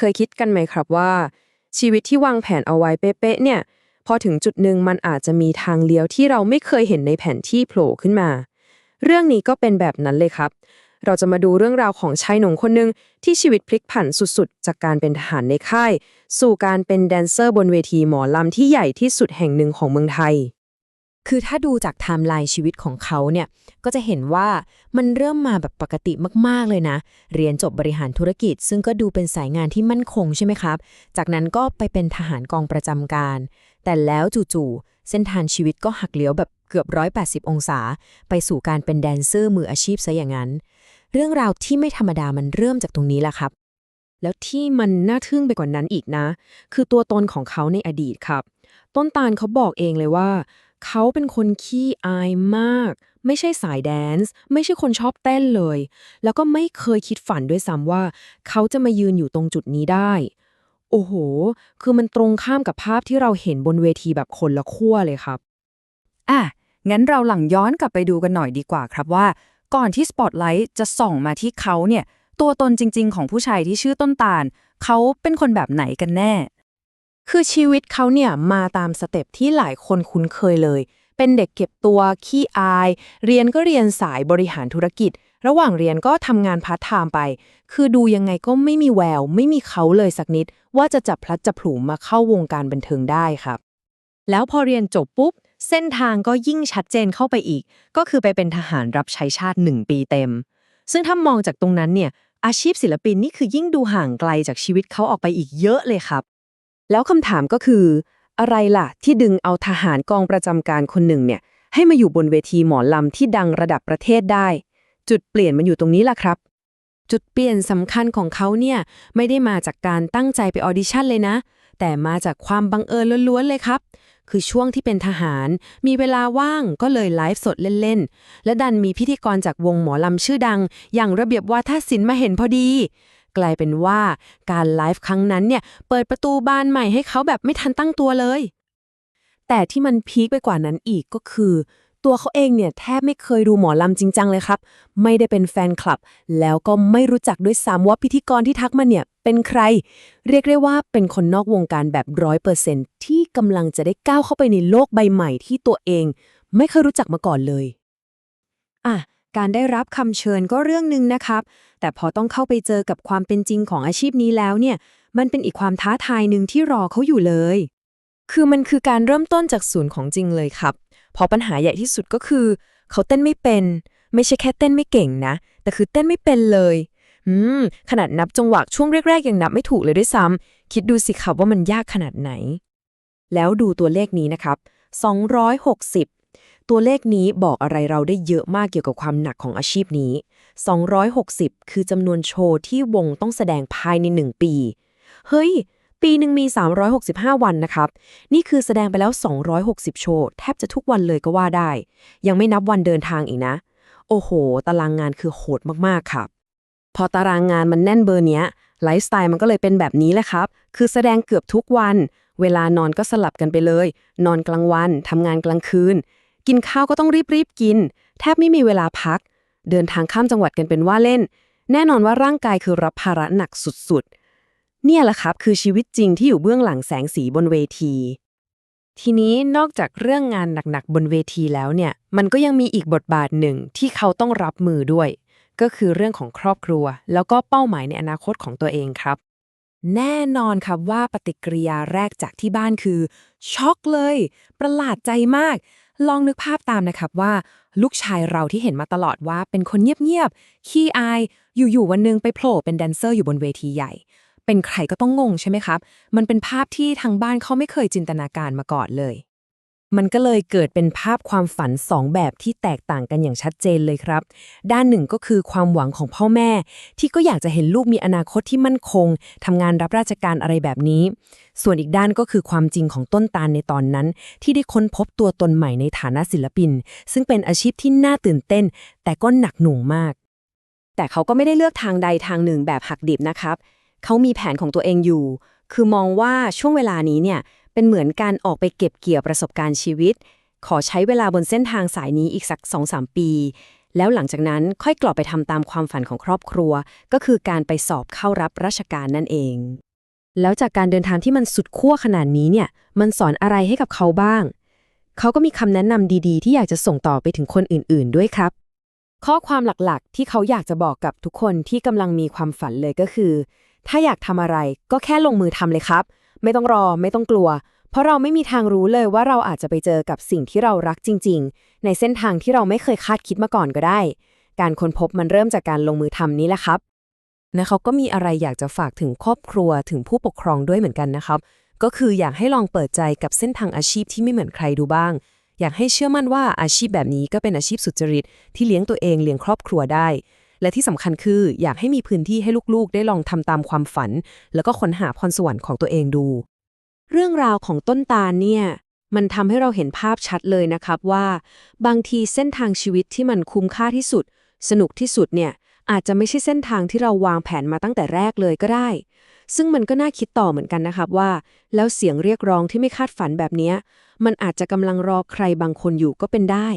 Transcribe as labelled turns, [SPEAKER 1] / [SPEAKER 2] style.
[SPEAKER 1] เคยคิดกันไหมครับว่า ชีวิตที่วางแผนเอาไว้เป๊ะๆเนี่ยพอถึงจุดหนึ่งมันอาจจะมีทางเลี้ยวที่เราไม่เคยเห็นในแผนที่โผล่ขึ้นมา เรื่องนี้ก็เป็นแบบนั้นเลยครับ เราจะมาดูเรื่องราวของชายหนุ่มคนหนึ่งที่ชีวิตพลิกผันสุดๆ จากการเป็นทหารในค่าย สู่การเป็นแดนเซอร์บนเวทีหมอลำที่ใหญ่ที่สุดแห่งหนึ่งของเมืองไทย
[SPEAKER 2] คือถ้าดูจากไทม์ไลน์ชีวิตของเขาเนี่ย ก็จะเห็นว่ามันเริ่มมาแบบปกติมากๆเลยนะ เรียนจบบริหารธุรกิจ ซึ่งก็ดูเป็นสายงานที่มั่นคงใช่ไหมครับ จากนั้นก็ไปเป็นทหารกองประจำการ แต่แล้วจู่ๆเส้นทางชีวิตก็หักเลี้ยวแบบเกือบ 180 องศา ไปสู่การเป็นแดนเซอร์มืออาชีพซะอย่างนั้น เรื่องราวที่ไม่ธรรมดามันเริ่มจากตรงนี้แหละครับ
[SPEAKER 1] แล้วที่มันน่าทึ่งไปกว่านั้นอีกนะ คือตัวตนของเขาในอดีตครับ ต้นตาลเขาบอกเองเลยว่า เขาเป็นคนขี้อายมาก ไม่ใช่สายแดนซ์ ไม่ใช่คนชอบเต้นเลย แล้วก็ไม่เคยคิดฝันด้วยซ้ำว่า เขาจะมายืนอยู่ตรงจุดนี้ได้ โอ้โห คือมันตรงข้ามกับภาพที่เราเห็นบนเวทีแบบคนละขั้วเลยครับ
[SPEAKER 3] อะ งั้นเราหลังย้อนกลับไปดูกันหน่อยดีกว่าครับว่า ก่อนที่สปอตไลท์จะส่องมาที่เขาเนี่ย ตัวตนจริง ๆ ของผู้ชายที่ชื่อต้นตาล เขาเป็นคนแบบไหนกันแน่
[SPEAKER 1] คือชีวิตเขาเนี่ยมาตามสเต็ปที่หลายคนคุ้นเคยเลย เป็นเด็กเก็บตัวขี้อาย เรียนก็เรียนสายบริหารธุรกิจ ระหว่างเรียนก็ทำงานพาร์ทไทม์ไป คือดูยังไงก็ไม่มีแวว ไม่มีเขาเลยสักนิด ว่าจะจับพลัดจับผลูมาเข้าวงการบันเทิงได้ครับ
[SPEAKER 4] แล้วพอเรียนจบปุ๊บ เส้นทางก็ยิ่งชัดเจนเข้าไปอีก ก็คือไปเป็นทหารรับใช้ชาติ1ปีเต็ม ซึ่งถ้ามองจากตรงนั้นเนี่ยอาชีพศิลปินนี่คือยิ่งดูห่างไกลจากชีวิตเขาออกไปอีกเยอะเลยครับ
[SPEAKER 1] แล้วคำถามก็คือ อะไรล่ะ ที่ดึงเอาทหารกองประจำการคนหนึ่งเนี่ยให้มาอยู่บนเวทีหมอลำที่ดังระดับประเทศได้ จุดเปลี่ยนมันอยู่ตรงนี้ล่ะครับ จุดเปลี่ยนสำคัญของเขาเนี่ยไม่ได้มาจากการตั้งใจไปออดิชั่นเลยนะ แต่มาจากความบังเอิญล้วนๆเลยครับ คือช่วงที่เป็นทหาร มีเวลาว่างก็เลยไลฟ์สดเล่นๆ และดันมีพิธีกรจากวงหมอลำชื่อดัง อย่างระเบียบวาทศิลป์มาเห็นพอดี กลายเป็นว่าการไลฟ์ครั้งนั้นเนี่ยเปิดประตูบานใหม่ให้เขาแบบไม่ทันตั้งตัวเลย แต่ที่มันพีคไปกว่านั้นอีกก็คือ ตัวเขาเองเนี่ยแทบไม่เคยดูหมอลำจริงจังเลยครับ ไม่ได้เป็นแฟนคลับ แล้วก็ไม่รู้จักด้วยซ้ำว่าพิธีกรที่ทักมาเนี่ยเป็นใคร เรียกได้ว่าเป็นคนนอกวงการแบบร้อยเปอร์เซนที่กำลังจะได้ก้าวเข้าไปในโลกใบใหม่ที่ตัวเอง ไม่เคยรู้จักมาก่อนเลย
[SPEAKER 4] อะ การได้รับคำเชิญก็เรื่องหนึ่งนะครับ แต่พอต้องเข้าไปเจอกับความเป็นจริงของอาชีพนี้แล้วเนี่ย มันเป็นอีกความท้าทายหนึ่งที่รอเขาอยู่เลย
[SPEAKER 1] คือมันคือการเริ่มต้นจากศูนย์ของจริงเลยครับเพราะปัญหาใหญ่ที่สุดก็คือ เขาเต้นไม่เป็น ไม่ใช่แค่เต้นไม่เก่งนะ แต่คือเต้นไม่เป็นเลย อืม ขนาดนับจังหวะช่วงแรกๆยังนับไม่ถูกเลยด้วยซ้ำคิดดูสิครับว่ามันยากขนาดไหน แล้วดูตัวเลขนี้นะครับ260 ตัวเลขนี้บอกอะไรเราได้เยอะมากเกี่ยวกับความหนักของอาชีพนี้ 260 คือจำนวนโชว์ที่วงต้องแสดงภายใน 1 ปี เฮ้ย ปีหนึ่งมี 365 วันนะครับ นี่คือแสดงไปแล้ว 260 โชว์ แทบจะทุกวันเลยก็ว่าได้ ยังไม่นับวันเดินทางอีกนะ โอ้โห ตารางงานคือโหดมากๆครับ พอตารางงานมันแน่นเบอร์เนี้ยไลฟ์สไตล์มันก็เลยเป็นแบบนี้แหละครับ คือแสดงเกือบทุกวัน เวลานอนก็สลับกันไปเลย นอนกลางวันทำงานกลางคืน กินข้าวก็ต้องรีบๆกิน แทบไม่มีเวลาพัก เดินทางข้ามจังหวัดกันเป็นว่าเล่น แน่นอนว่าร่างกายคือรับภาระหนักสุดๆ เนี่ยแหละครับคือชีวิตจริงที่อยู่เบื้องหลังแสงสีบนเวที ทีนี้นอกจากเรื่องงานหนักๆบนเวทีแล้วเนี่ย มันก็ยังมีอีกบทบาทหนึ่งที่เขาต้องรับมือด้วย ก็คือเรื่องของครอบครัว แล้วก็เป้าหมายในอนาคตของตัวเองครับแน่นอนครับว่าปฏิกิริยาแรกจากที่บ้านคือ ช็อกเลย ประหลาดใจมาก ลองนึกภาพตามนะครับว่า ลูกชายเราที่เห็นมาตลอดว่าเป็นคนเงียบๆ ขี้อาย อยู่ๆ วันหนึงไปโผล่เป็นแดนเซอร์อยู่บนเวทีใหญ่ เป็นใครก็ต้องงงใช่ไหมครับ มันเป็นภาพที่ทางบ้านเขาไม่เคยจินตนาการมาก่อนเลย มันก็เลยเกิดเป็นภาพความฝันสองแบบที่แตกต่างกันอย่างชัดเจนเลยครับ ด้านหนึ่งก็คือความหวังของพ่อแม่ ที่ก็อยากจะเห็นลูกมีอนาคตที่มั่นคงทำงานรับราชการอะไรแบบนี้ ส่วนอีกด้านก็คือความจริงของต้นตาลในตอนนั้น ที่ได้ค้นพบตัวตนใหม่ในฐานะศิลปิน ซึ่งเป็นอาชีพที่น่าตื่นเต้น แต่ก็หนักหน่วงมาก แต่เขาก็ไม่ได้เลือกทางใดทางหนึ่งแบบหักดิบนะครับ เขามีแผนของตัวเองอยู่ คือมองว่าช่วงเวลานี้เนี่ย เป็นเหมือนการออกไปเก็บเกี่ยวประสบการณ์ชีวิต ขอใช้เวลาบนเส้นทางสายนี้อีกสัก 2-3 ปี แล้วหลังจากนั้นค่อยกลับไปทำตามความฝันของครอบครัว ก็คือการไปสอบเข้ารับราชการนั่นเอง
[SPEAKER 2] แล้วจากการเดินทางที่มันสุดขั้วขนาดนี้เนี่ย มันสอนอะไรให้กับเขาบ้าง เขาก็มีคำแนะนำดีๆ ที่อยากจะส่งต่อไปถึงคนอื่น ๆ ด้วยครับ ข้อความหลักๆ ที่เขาอยากจะบอกกับทุกคนที่กำลังมีความฝันเลยก็คือ ถ้าอยากทำอะไรก็แค่ลงมือทำเลยครับ ไม่ต้องรอไม่ต้องกลัว เพราะเราไม่มีทางรู้เลยว่าเราอาจจะไปเจอกับสิ่งที่เรารักจริง ๆ ในเส้นทางที่เราไม่เคยคาดคิดมาก่อนก็ได้ การค้นพบมันเริ่มจากการลงมือทำนี้แหละครับนะเขาก็มีอะไรอยากจะฝากถึงครอบครัวถึงผู้ปกครองด้วยเหมือนกันนะครับ ก็คืออยากให้ลองเปิดใจกับเส้นทางอาชีพที่ไม่เหมือนใครดูบ้าง อยากให้เชื่อมั่นว่าอาชีพแบบนี้ก็เป็นอาชีพสุจริตที่เลี้ยงตัวเองเลี้ยงครอบครัวได้ และที่สำคัญคืออยากให้มีพื้นที่ให้ลูกๆ ได้ลองทำตามความฝัน แล้วก็ค้นหาพรสวรรค์ของตัวเองดู เรื่องราวของต้นตาลเนี่ยมันทำให้เราเห็นภาพชัดเลยนะครับว่า บางทีเส้นทางชีวิตที่มันคุ้มค่าที่สุด สนุกที่สุดเนี่ยอาจจะไม่ใช่เส้นทางที่เราวางแผนมาตั้งแต่แรกเลยก็ได้ ซึ่งมันก็น่าคิดต่อเหมือนกันนะครับว่า แล้วเสียงเรียกร้องที่ไม่คาดฝันแบบนี้มันอาจจะกำลังรอใครบางคนอยู่ก็เป็นได้